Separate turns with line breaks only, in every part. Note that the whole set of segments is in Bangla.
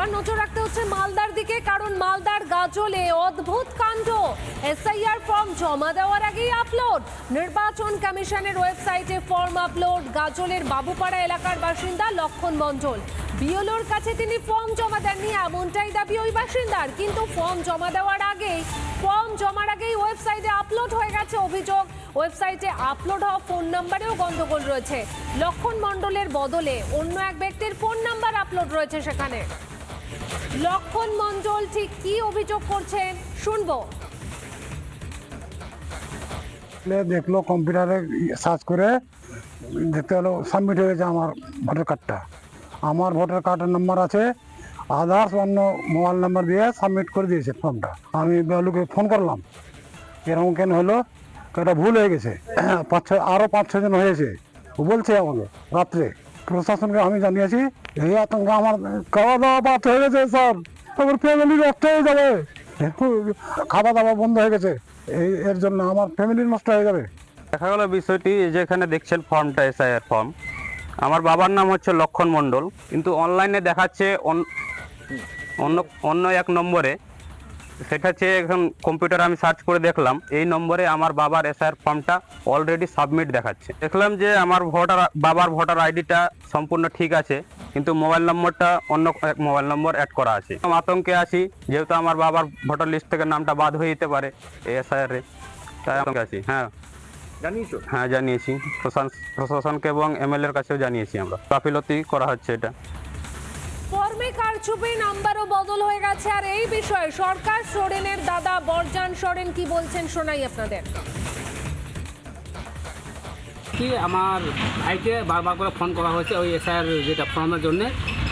এবার নজর রাখতে হচ্ছে মালদার দিকে, কারণ মালদার গাজলে অদ্ভুত কাণ্ড। এসআইআর ফর্ম জমা দেওয়ার আগেই আপলোড। নির্বাচন কমিশনের ওয়েবসাইটে ফর্ম আপলোড, গাজলের বাবুপাড়া এলাকার বাসিন্দা লক্ষণ মণ্ডল। বিএলওর কাছে তিনি ফর্ম জমা দেননি, এমনটাই দাবি ওই বাসিন্দার। কিন্তু ফর্ম জমা দেওয়ার আগেই, ফর্ম জমার আগেই ওয়েবসাইটে আপলোড হয়ে গেছে অভিযোগ। ওয়েবসাইটে আপলোড হওয়া ফোন নাম্বারেও গন্ডগোল রয়েছে। লক্ষণ মণ্ডলের বদলে অন্য এক ব্যক্তির ফোন নাম্বার আপলোড রয়েছে সেখানে। লক্ষণ মণ্ডল ঠিক কি অভিযোগ করছেন? শুনব।
দেখল কম্পিউটারে সার্চ করে, দেখতে হলো সাবমিট হয়ে গেছে আমার ভোটার কার্ডটা। আমার ভোটার কার্ডের নাম্বার আছে আদার্স অন্য মোবাইল নাম্বার দিয়ে সাবমিট করে দিয়েছে ফর্মটা আমি বেলুকে ফোন করলাম। এরকম কেন হলো? এটা ভুল হয়ে গেছে। পাঁচ ছয় আরও পাঁচ ছজন হয়েছে। ও বলছে আমাকে, রাত্রে। প্রশাসনকে আমি জানিয়েছি, এই আতঙ্ক আমার খাওয়া দাওয়া বাদ হয়ে গেছে, স্যার। আমার ফ্যামিলি নষ্ট হয়ে যাবে। খাওয়া দাওয়া বন্ধ হয়ে গেছে। এই, এর জন্য আমার ফ্যামিলি নষ্ট হয়ে যাবে।
দেখা গেল বিষয়টি, এই যে এখানে দেখছেন ফর্মটা এসআইআর ফর্ম আমার বাবার নাম হচ্ছে লক্ষণ মণ্ডল, কিন্তু অনলাইনে দেখাচ্ছে অন- অন্য অন্য এক নম্বরে সেটা হচ্ছে এখন কম্পিউটার আমি সার্চ করে দেখলাম। এই নম্বরে আমার বাবার এসআইআর ফর্মটা অলরেডি সাবমিট দেখাচ্ছে। দেখলাম যে আমার ভোটার বাবার ভোটার আইডিটা সম্পূর্ণ ঠিক আছে কিন্তু মোবাইল নম্বরটা অন্য এক মোবাইল নম্বর অ্যাড করা আছে। আতঙ্কে আছি যেহেতু আমার বাবার ভোটার লিস্ট থেকে নামটা বাদ হয়ে যেতে পারে এই এসআইআর এ তাই আতঙ্কে আছি হ্যাঁ।
জানিয়েছো?
হ্যাঁ জানিয়েছি। প্রশাস- প্রশাসনকে এবং এমএলএ এর কাছেও জানিয়েছি আমরা। গাফিলতি করা হচ্ছে এটা।
ফর্মে কারচুপি নাম্বারও বদল হয়ে গেছে। আর এই বিষয়ে সরকার সোরেনের দাদা বরজান সোরেন কি বলছেন শোনাই আপনাদের।
কি আমার ভাইকে বারবার করে ফোন করা হয়েছে ওই এসআইআর যেটা ফর্মের জন্য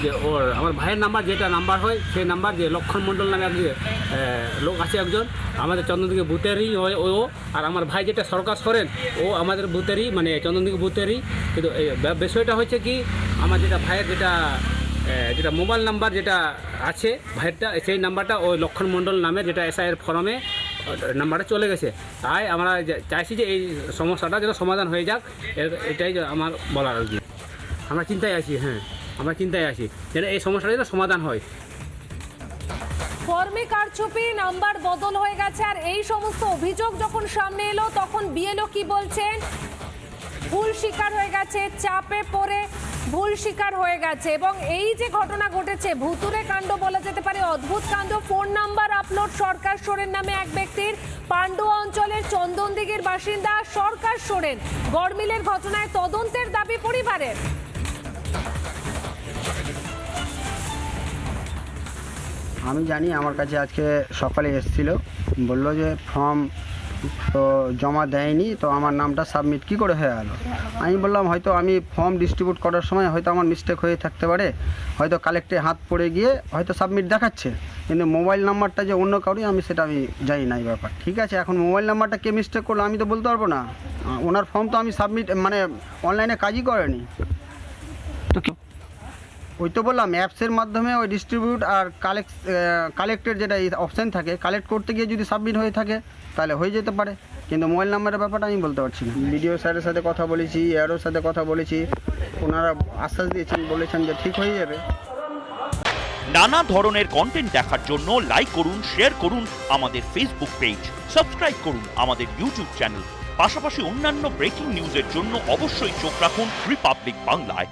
যে ওর আমার ভাইয়ের নাম্বার যেটা নাম্বার হয় সেই নাম্বার যে লক্ষণ মণ্ডল নামে এক যে, আহ, লোক আছে একজন আমাদের চন্দ্রদিকে বুথেরই হয় ও আর আমার ভাই যেটা সরকার সরেন ও আমাদের বুথেরই মানে চন্দ্রদিকে বুথেরই কিন্তু বিষয়টা হচ্ছে কি আমার যেটা ভাইয়ের যেটা যেটা মোবাইল নাম্বার যেটা আছে, ভাইয়েরটা, সেই নাম্বারটা ওই লক্ষণ মণ্ডল নামে যেটা এসআইয়ের ফর্মে নাম্বারটা চলে গেছে। তাই আমরা চাইছি যে এই সমস্যাটা যেন সমাধান হয়ে যাক এটাই আমার বলার আর আমরা চিন্তায় আছি হ্যাঁ আমরা চিন্তায় আছি, যেন এই সমস্যাটা যেন সমাধান হয়।
ফর্মে কারচুপি, নাম্বার বদল হয়ে গেছে, আর এই সমস্ত অভিযোগ যখন সামনে এলো, তখন বিএলও কি বলছেন? ভুল শিকার হয়ে গেছে, চাপে পড়ে ভুল শিকার হয়ে গেছে এবং এই যে ঘটনা ঘটেছে ভুতুরে কাণ্ড বলা যেতে পারে, অদ্ভুত কাণ্ড। Phone number upload Sarkar Soren নামে এক ব্যক্তির। পাণ্ডুয়া অঞ্চলের চন্দনদিঘির বাসিন্দা সরকার সোরেন। গড়মিলের ঘটনায় তদন্তের দাবি পরিবারের।
আমি জানি, আমার কাছে আজকে সকালে এসেছিল। বলল যে ফর্ম তো জমা দেয়নি, তো আমার নামটা সাবমিট কি করে হয়ে গেলো? আমি বললাম, হয়তো আমি ফর্ম ডিস্ট্রিবিউট করার সময় হয়তো আমার মিস্টেক হয়ে থাকতে পারে। হয়তো কালেক্টে হাত পড়ে গিয়ে হয়তো সাবমিট দেখাচ্ছে। কিন্তু মোবাইল নাম্বারটা যে অন্য কাউরি আমি সেটা আমি জানি না এই ব্যাপার। ঠিক আছে, এখন মোবাইল নাম্বারটা কে মিস্টেক করল আমি তো বলতে পারব না। ওনার ফর্ম তো আমি সাবমিট মানে অনলাইনে কাজই করেনি।
তো
ওই তো বললাম অ্যাপসের মাধ্যমে ওই ডিস্ট্রিবিউট আর কালেক্ট কালেক্টের যেটা অপশান থাকে কালেক্ট করতে গিয়ে যদি সাবমিট হয়ে থাকে তাহলে হয়ে যেতে পারে। কিন্তু মোবাইল নাম্বারের ব্যাপারটা আমি বলতে পারছি না। বিডিও স্যারের সাথে কথা বলেছি এয়ারোর সাথে কথা বলেছি ওনারা আশ্বাস দিয়েছেন বলেছেন যে ঠিক হয়ে যাবে।
নানা ধরনের কন্টেন্ট দেখার জন্য লাইক করুন শেয়ার করুন আমাদের ফেসবুক পেজ সাবস্ক্রাইব করুন আমাদের ইউটিউব চ্যানেল পাশাপাশি অন্যান্য ব্রেকিং নিউজের জন্য অবশ্যই চোখ রাখুন রিপাবলিক বাংলায়